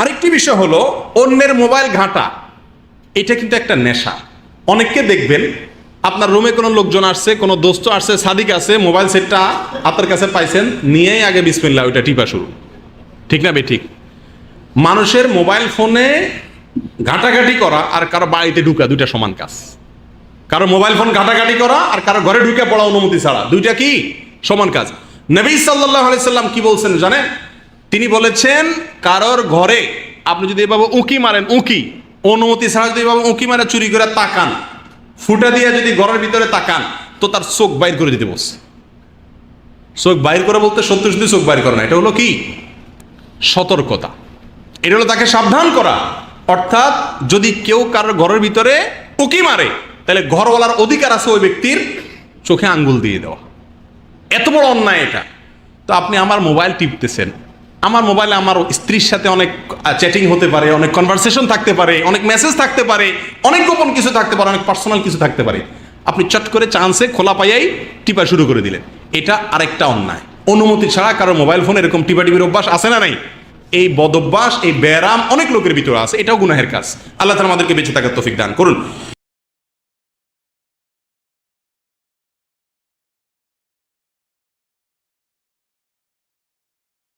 আরেকটি বিষয় হলো, অন্যের মোবাইল ঘাঁটা, এটা কিন্তু একটা নেশা। অনেককে দেখবেন, আপনার রুমে কোনো লোকজন আসছে, কোনো দোস্ত আসছে, সাদিক আছে, মোবাইল সেটটা আপনার কাছে পাইছেন, নিয়েই আগে বিসমিল্লা ওইটা টিপা শুরু। ঠিক না বে, ঠিক? মানুষের মোবাইল ফোনে ঘাটাঘাটি করা আর কারও বাড়িতে ঢুকা, দুইটা সমান কাজ। কারও মোবাইল ফোন ঘাটাঘাটি করা আর কারও ঘরে ঢুকে পড়া অনুমতি ছাড়া, দুইটা কি? সমান কাজ। নবী সাল্লাহ সাল্লাম কি বলছেন জানেন? তিনি বলেছেন, কারোর ঘরে আপনি যদি এভাবে উঁকি মারেন, উঁকি, অনুমতি ছাড়া যদি এভাবে উঁকি মারে, চুরি করে তাকান, ফুটা দিয়ে যদি ঘরের ভিতরে তাকান, তো তার চোখ বাইর করে দিতে বসছে চোখ বাইর করে বলতে সত্যি সত্যি চোখ বাইর করে না, এটা হলো কি? সতর্কতা। এটা হলো তাকে সাবধান করা। অর্থাৎ যদি কেউ কারোর ঘরের ভিতরে উঁকি মারে, তাহলে ঘরওয়ালার অধিকার আছে ওই ব্যক্তির চোখে আঙ্গুল দিয়ে দেওয়া। এত বড় অন্যায় এটা। তো আপনি আমার মোবাইল টিপতেছেন আমার মোবাইলে আমার স্ত্রীর সাথে অনেক চ্যাটিং হতে পারে, অনেক কনভারসেশন থাকতে পারে, অনেক মেসেজ থাকতে পারে, অনেক গোপন কিছু থাকতে পারে, অনেক পার্সোনাল কিছু থাকতে পারে। আপনি চট করে চান্সে খোলা পাইয়াই টিপা শুরু করে দিলেন। এটা আরেকটা অন্যায়। অনুমতি ছাড়া কারও মোবাইল ফোনে এরকম টিপা টিপির অভ্যাস আছে না নাই? এই বদভ্যাস, এই ব্যারাম অনেক লোকের ভিতরে আছে। এটাও গুনাহের কাজ। আল্লাহ তালা আমাদেরকে বেঁচে থাকার তফিক দান করুন।